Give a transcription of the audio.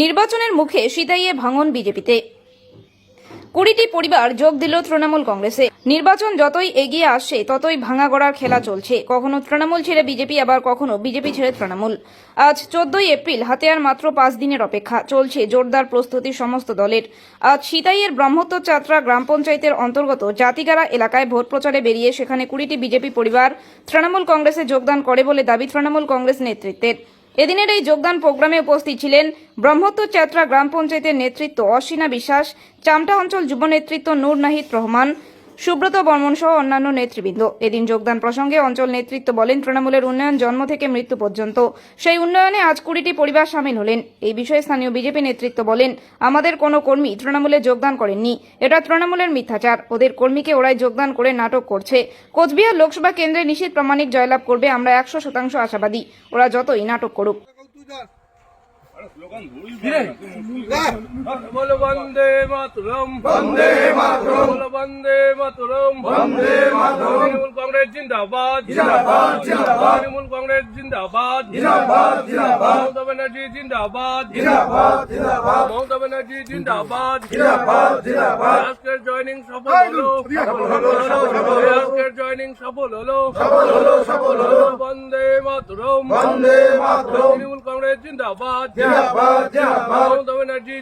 নির্বাচনের মুখে সিতাইয়ে ভাঙন বিজেপিতে। কুড়িটি পরিবার যোগ দিল তৃণমূল কংগ্রেসে। নির্বাচন যতই এগিয়ে আসছে, ততই ভাঙা গড়ার খেলা চলছে। কখনো তৃণমূল ছেড়ে বিজেপি, আবার কখনো বিজেপি ছেড়ে তৃণমূল। আজ চোদ্দই এপ্রিল হাতে আর মাত্র পাঁচ দিনের অপেক্ষা। চলছে জোরদার প্রস্তুতি সমস্ত দলের। আজ সিতাইয়ের ব্রহ্মত্ব চাত্রা গ্রাম পঞ্চায়েতের অন্তর্গত জাতিগাড়া এলাকায় ভোট প্রচারে বেরিয়ে সেখানে কুড়িটি বিজেপি পরিবার তৃণমূল কংগ্রেসে যোগদান করে বলে দাবি তৃণমূল কংগ্রেস নেতৃত্বের। এদিনের এই যোগদান প্রোগ্রামে উপস্থিত ছিলেন ব্রহ্মত্ব চাত্রা গ্রাম পঞ্চায়েতের নেতৃত্ব অসীনা বিশ্বাস, চামটা অঞ্চল যুব নেতৃত্ব নূর নাহিদ রহমান সুব্রত বর্মন সহ অন্যান্য নেতৃবৃন্দ। এদিন যোগদান প্রসঙ্গে অঞ্চল নেতৃত্ব বলেন, তৃণমূলের উন্নয়ন জন্ম থেকে মৃত্যু পর্যন্ত। সেই উন্নয়নে আজ কুড়িটি পরিবার সামিল হলেন। এই বিষয়ে স্থানীয় বিজেপি নেতৃত্ব বলেন, আমাদের কোনো কর্মী তৃণমূলে যোগদান করেননি। এটা তৃণমূলের মিথ্যাচার। ওদের কর্মীকে ওরাই যোগদান করে নাটক করছে। কোচবিহার লোকসভা কেন্দ্রে নিশীত প্রামাণিক জয়লাভ করবে আমরা একশো শতাংশ আশাবাদী। ওরা যতই নাটক করুক। বল বন্দে মাতরম বন্দে মাতরম মাতরম বন্দে মাতরম তৃণমূল কংগ্রেস জিন্দাবাদ জিন্দাবাদ জিন্দাবাদ কংগ্রেস জিন্দাবাদ জিন্দাবাদ জিন্দাবাদ ব্যানার্জি জিন্দাবাদ জিন্দাবাদ জিন্দাবাদ মমতা ব্যানার্জি জিন্দাবাদ জিন্দাবাদ জিন্দাবাদ আজকের জয়েনিং সফল হলো আজকের জয়েনিং সফল হলো সফল হলো সফল হলো বন্দে মাতরম বন্দে মাতরম তৃণমূল কংগ্রেস জিন্দাবাদ জিন্দাবাদ জিন্দাবাদ মমতা ব্যানার্জি